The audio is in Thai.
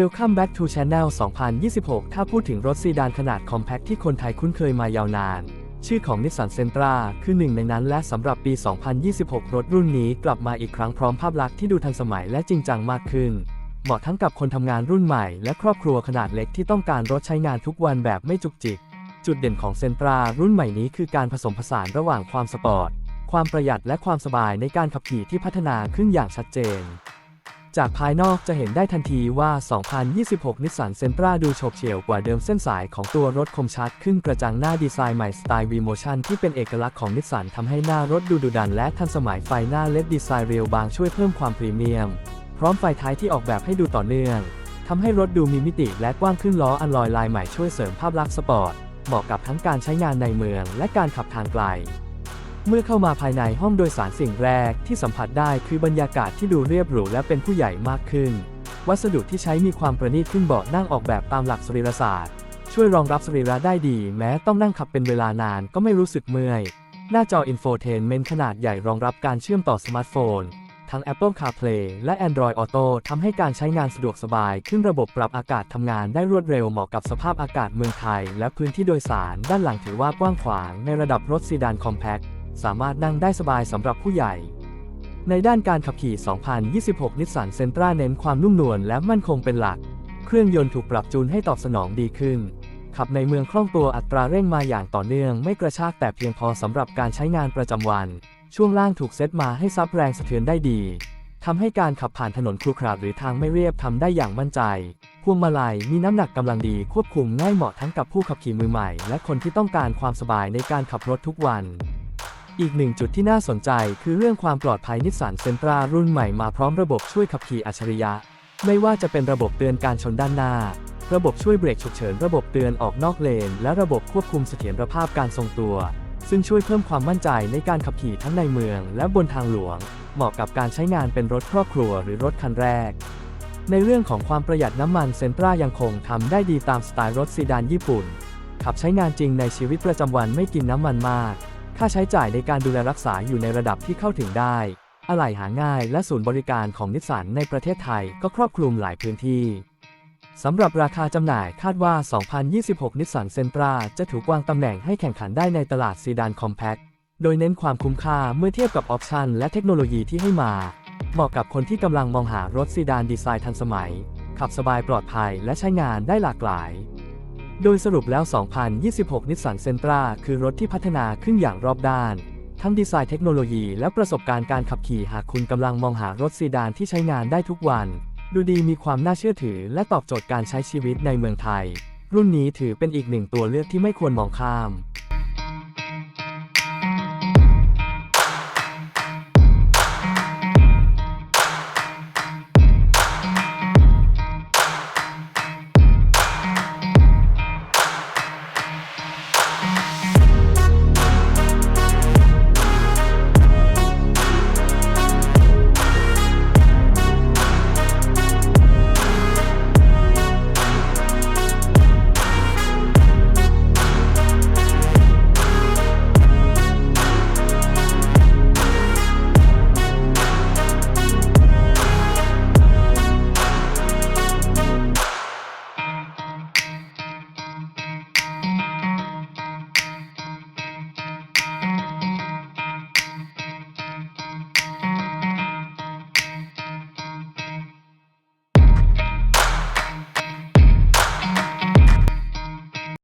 Welcome back to Channel 2026 ถ้าพูดถึงรถซีดานขนาดคอมแพคที่คนไทยคุ้นเคยมายาวนาน ชื่อของ Nissan Sentra คือหนึ่งในนั้นและสำหรับปี 2026 รถรุ่นนี้กลับมาอีกครั้งพร้อมภาพลักษณ์ที่ดูทันสมัยและจริงจังมากขึ้น เหมาะทั้งกับคนทำงานรุ่นใหม่และครอบครัวขนาดเล็กที่ต้องการรถใช้งานทุกวันแบบไม่จุกจิก จุดเด่นของเซนตรารุ่นใหม่นี้คือการผสมผสานระหว่างความสปอร์ต ความประหยัดและความสบายในการขับขี่ที่พัฒนาขึ้นอย่างชัดเจน จากภายนอกจะเห็นได้ทันทีว่า 2026นิสสันเซนตราดูโฉบเฉี่ยวกว่าเดิมเส้นสายของตัวรถคมชัดขึ้นกระจังหน้าดีไซน์ใหม่สไตล์ V-Motion ที่เป็นเอกลักษณ์ของนิสสันทำให้หน้ารถดูดุดันและทันสมัยไฟหน้าเลดดีไซน์เรียวบางช่วยเพิ่มความพรีเมียม พร้อมไฟท้ายที่ออกแบบให้ดูต่อเนื่องทำให้รถดูมีมิติและกว้างขึ้นล้ออันลอยลายใหม่ช่วยเสริมภาพลักษณ์สปอร์ตเหมาะกับทั้งการใช้งานในเมืองและการขับทางไกล เมื่อเข้ามาภายในห้องโดยสารสิ่งแรกที่สัมผัสได้คือบรรยากาศที่ดูเรียบหรูและเป็นผู้ใหญ่มากขึ้น วัสดุที่ใช้มีความประณีตขึ้นเบาะนั่งออกแบบตามหลักสรีรศาสตร์ ช่วยรองรับสรีระได้ดี แม้ต้องนั่งขับเป็นเวลานานก็ไม่รู้สึกเมื่อย หน้าจออินโฟเทนเมนต์ขนาดใหญ่รองรับการเชื่อมต่อสมาร์ทโฟน ทั้ง Apple CarPlay และ Android Auto ทำให้การใช้งานสะดวกสบายขึ้นระบบปรับอากาศทำงานได้รวดเร็วเหมาะกับสภาพอากาศเมืองไทย และพื้นที่โดยสารด้านหลังถือว่ากว้างขวางในระดับรถซีดานคอมแพค สามารถนั่งได้สบายสำหรับผู้ใหญ่ ในด้านการขับขี่ 2026นิสสันเซนตราเน้นความนุ่มนวลและมั่นคงเป็นหลัก เครื่องยนต์ถูกปรับจูนให้ตอบสนองดีขึ้น ขับในเมืองคล่องตัวอัตราเร่งมาอย่างต่อเนื่อง ไม่กระชากแต่เพียงพอสำหรับการใช้งานประจำวัน ช่วงล่างถูกเซตมาให้ซับแรงสะเทือนได้ดีทำให้การขับผ่านถนนครุขระหรือทางไม่เรียบทำได้อย่างมั่นใจ พวงมาลัยมีน้ำหนักกำลังดีควบคุมง่ายเหมาะทั้งกับผู้ขับขี่มือใหม่ และคนที่ต้องการความสบายในการขับรถทุกวัน อีกหนึ่งจุดที่น่าสนใจคือเรื่องความปลอดภัยนิสสันเซนตรารุ่นใหม่มาพร้อมระบบช่วยขับขี่อัจฉริยะ ไม่ว่าจะเป็นระบบเตือนการชนด้านหน้า ระบบช่วยเบรกฉุกเฉิน ระบบเตือนออกนอกเลน และระบบควบคุมเสถียรภาพการทรงตัว ซึ่งช่วยเพิ่มความมั่นใจในการขับขี่ทั้งในเมือง และบนทางหลวง เหมาะกับการใช้งานเป็นรถครอบครัวหรือรถคันแรก ในเรื่องของความประหยัดน้ำมันเซนตรายังคงทำได้ดีตามสไตล์รถซีดานญี่ปุ่น ขับใช้งานจริงในชีวิตประจำวันไม่กินน้ำมันมาก ค่าใช้จ่ายในการดูแลรักษาอยู่ในระดับที่เข้าถึงได้ อะไหล่หาง่ายและศูนย์บริการของนิสสันในประเทศไทยก็ครอบคลุมหลายพื้นที่สำหรับราคาจำหน่ายคาดว่า 2026 นิสสันเซนตราจะถูกวางตำแหน่งให้แข่งขันได้ในตลาดซีดานคอมแพคโดยเน้นความคุ้มค่าเมื่อเทียบกับออปชันและเทคโนโลยีที่ให้มา เหมาะกับคนที่กำลังมองหารถซีดานดีไซน์ทันสมัย ขับสบายปลอดภัยและใช้งานได้หลากหลาย โดยสรุปแล้ว 2026นิสสันเซนตราคือรถที่พัฒนาขึ้นอย่างรอบด้าน ทั้งดีไซน์เทคโนโลยีและประสบการณ์การขับขี่หากคุณกำลังมองหารถซีดานที่ใช้งานได้ทุกวัน ดูดีมีความน่าเชื่อถือ และตอบโจทย์การใช้ชีวิตในเมืองไทย รุ่นนี้ถือเป็นอีกหนึ่งตัวเลือกที่ไม่ควรมองข้าม